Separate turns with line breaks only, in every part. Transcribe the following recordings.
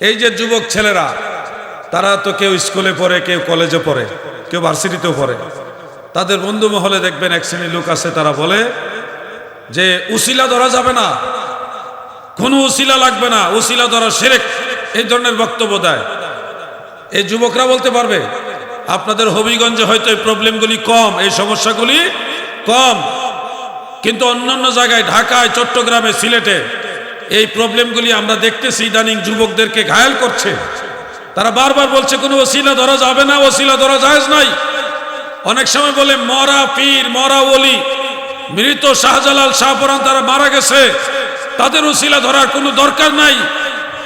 এই যে যুবক ছেলেরা, তারা তো কেউ স্কুলে পড়ে, কেউ কলেজে পড়ে, কেউ ভার্সিটিতেও পড়ে। তাদের বন্ধু মহলে দেখবেন এক শ্রেণির লোক আছে, তারা বলে যে, উসিলা ধরা যাবে না। কোনো উসিলা লাগবে না। উসিলা ধরা সেরেক। এই ধরনের বক্তব্য দেয়। এই যুবকরা বলতে পারবে, আপনাদের হবিগঞ্জে হয়তো এই প্রবলেমগুলি কম, এই সমস্যাগুলি কম। কিন্তু অন্যান্য জায়গায়, ঢাকায়, চট্টগ্রামে, সিলেটে এই প্রবলেমগুলি আমরা দেখতেছি, ইদানিং যুবকদেরকে ঘায়াল করছে। তারা বারবার বলছে, কোনো ওসিলা ধরা যাবে না, ওসিলা ধরা যায় নাই। অনেক সময় বলে, মরা পীর, মরা ওলি, মৃত শাহজালাল শাহপুরান তারা মারা গেছে। তাদের ওসিলা ধরার কোনো দরকার নাই।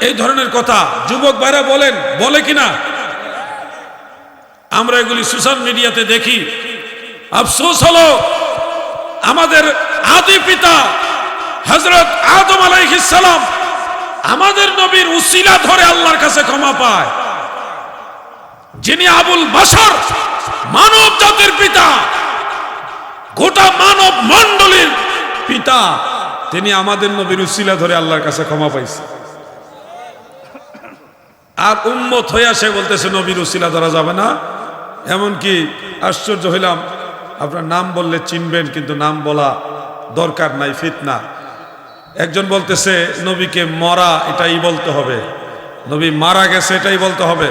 এই ধরনের কথা যুবক ভাইরা বলেন, বলে কিনা? আমরা এগুলি সোশ্যাল মিডিয়াতে দেখি। আফসোস হলো, আমাদের আদি পিতা হজরত আদম আলাইহিসালাম আমাদের নবীর উসিলা ধরে আল্লাহর কাছে ক্ষমা পায়। যিনি আবুল বাসর মানব জাতির পিতা, গোটা মানব মণ্ডলীর পিতা, তিনি আমাদের নবীর উসিলা ধরে আল্লাহর কাছে ক্ষমা পাইছে। আর উম্মত হইয়া সে বলতেছে, নবীর উসিলা ধরা যাবে না। এমনকি আশ্চর্য হইলাম, আপনার নাম বললে চিনবেন, কিন্তু নাম বলা দরকার নাই, ফিতনা। একজন বলতেছে, নবীকে মরা, এটাই বলতে হবে। নবী মারা গেছে, এটাই বলতে হবে।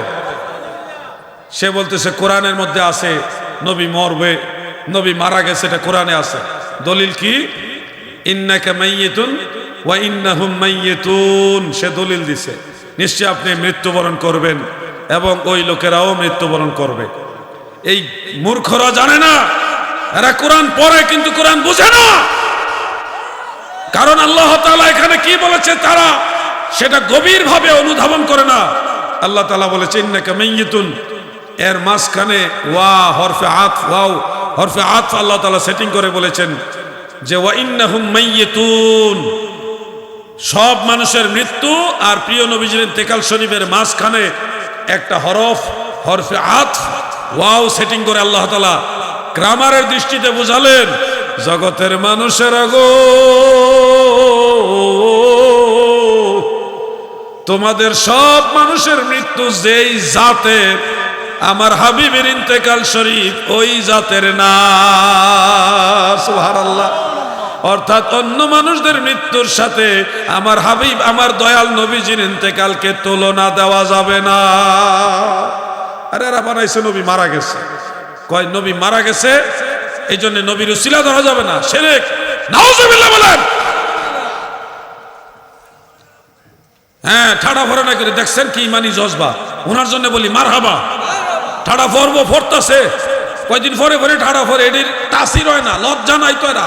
সে বলতেছে, কোরআনের মধ্যে আছে, নবী মরবে, নবী মারা গেছে, এটা কোরআনে আছে। দলিল কি? ইন্নাকা মাইয়িতুন ওয়া ইন্নাহুম মাইয়িতুন। সে দলিল দিছে। নিশ্চয় আপনি মৃত্যুবরণ করবেন এবং ওই লোকেরাও মৃত্যুবরণ করবে। এই মূর্খরা জানে না। এরা কোরআন পড়ে কিন্তু কোরআন বুঝে না। কারণ আল্লাহ তাআলা এখানে কি বলেছে তারা সেটা গভীরভাবে অনুধাবন করে না। আল্লাহ তালা বলেছে, ইন্নাকা এর মাঝখানে ওয়া, হরফে আত, ওয়াও, হরফে আত আল্লাহ তালা সেটিং করে বলেছেন যে, ওয়া সব মানুষের মৃত্যু আর প্রিয় নবীজির তেকাল শরীফের মাঝখানে একটা হরফ, হরফে আত, ওয়াও সেটিং করে আল্লাহ তালা গ্রামারের দৃষ্টিতে বুঝালেন। জগতের মানুষের গো। তোমাদের সব মানুষের মৃত্যু যেই জাতের আমার হাবিবের ইন্তেকাল শরীফ ওই জাতের না। অর্থাৎ অন্য মানুষদের মৃত্যুর সাথে আমার হাবিব, আমার দয়াল নবীজির ইন্তেকালকে তুলনা দেওয়া যাবে না। আরে এরা বানাইছে নবী মারা গেছে। কয়, নবী মারা গেছে? এই জন্য নবীর শিলা ধরা যাবে না। সেরেক। নাউজুবিল্লাহ বলেন। হ্যাঁ ঠাডা ভরে না করে দেখছেন কি ইমানি জজবা? ওনার জন্য বলি মার হাবা ঠাডা ফরবো ফরতাছে কয়দিন পরে পরে ঠাডা ফরে এটির তাসির হয় না, লজ্জা নাই তো এরা